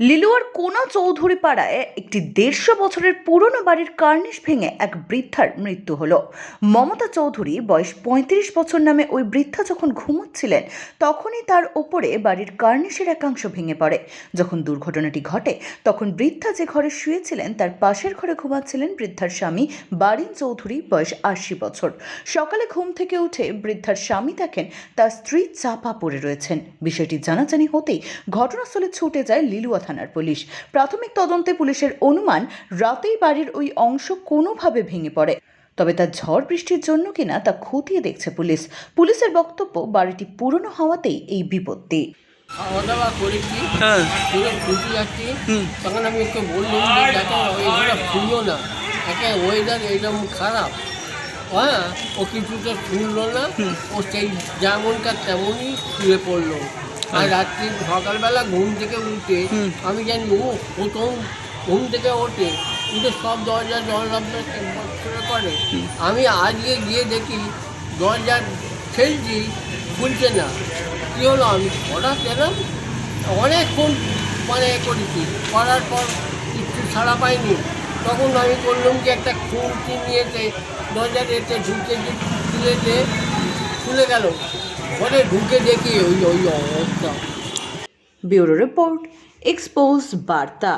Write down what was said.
লিলুয়ার কোনা চৌধুরী পাড়ায় একটি দেড়শো বছরের পুরনো বাড়ির কার্নিশ ভেঙে এক বৃদ্ধার মৃত্যু হলো। মমতা চৌধুরী বয়স পঁয়ত্রিশ বছর নামে ওই বৃদ্ধা যখন ঘুমোচ্ছিলেন, তখনই তার ওপরে বাড়ির কার্নিশের একাংশ ভেঙে পড়ে। যখন দুর্ঘটনাটি ঘটে, তখন বৃদ্ধা যে ঘরে শুয়েছিলেন, তার পাশের ঘরে ঘুমাচ্ছিলেন বৃদ্ধার স্বামী বারিন চৌধুরী, বয়স আশি বছর। সকালে ঘুম থেকে উঠে বৃদ্ধার স্বামী দেখেন তার স্ত্রী চাপা পড়ে রয়েছেন। বিষয়টি জানাজানি হতেই ঘটনাস্থলে ছুটে যায় লিলুয়া থানার পুলিশ। প্রাথমিক তদন্তে পুলিশের অনুমান রাতেই বাড়ির ওই অংশ কোনোভাবে ভেঙে পড়ে। তবে তার ঝড় বৃষ্টির জন্য কিনা তা খতিয়ে দেখছে পুলিশ। পুলিশের বক্তব্য বাড়িটি পুরনো হওয়াতেই এই বিপত্তি। খাওয়া দাওয়া করেছি হ্যাঁ। পুরো ফুটে যাচ্ছি তখন আমি ওকে বললাম যে দেখো এইগুলো ফুলিও না। একে ওয়েদার এরকম খারাপ। হ্যাঁ ও কিছুতে শুনলো না। ও সেই যেমনকার তেমনই শুয়ে পড়ল। আর রাত্রি সকালবেলা ঘুম থেকে উঠে আমি জানি ও প্রথম ঘুম থেকে ওঠে উঠে সব দরজা দরজা করে। আমি আজকে গিয়ে দেখি দরজা ঠেলছি খুলছে না। কী হলো আমি? হঠাৎ এলাম অনেকক্ষণ মানে করেছি করার পর একটু ছাড়া পাইনি। তখন আমি বললাম যে একটা খুঁটি নিয়েছে দরজার এতে তুলে দিয়ে খুলে গেল। পরে ঢুকে দেখি ওই ওই অবস্থা। ব্যুরো রিপোর্ট এক্সপোজ বার্তা।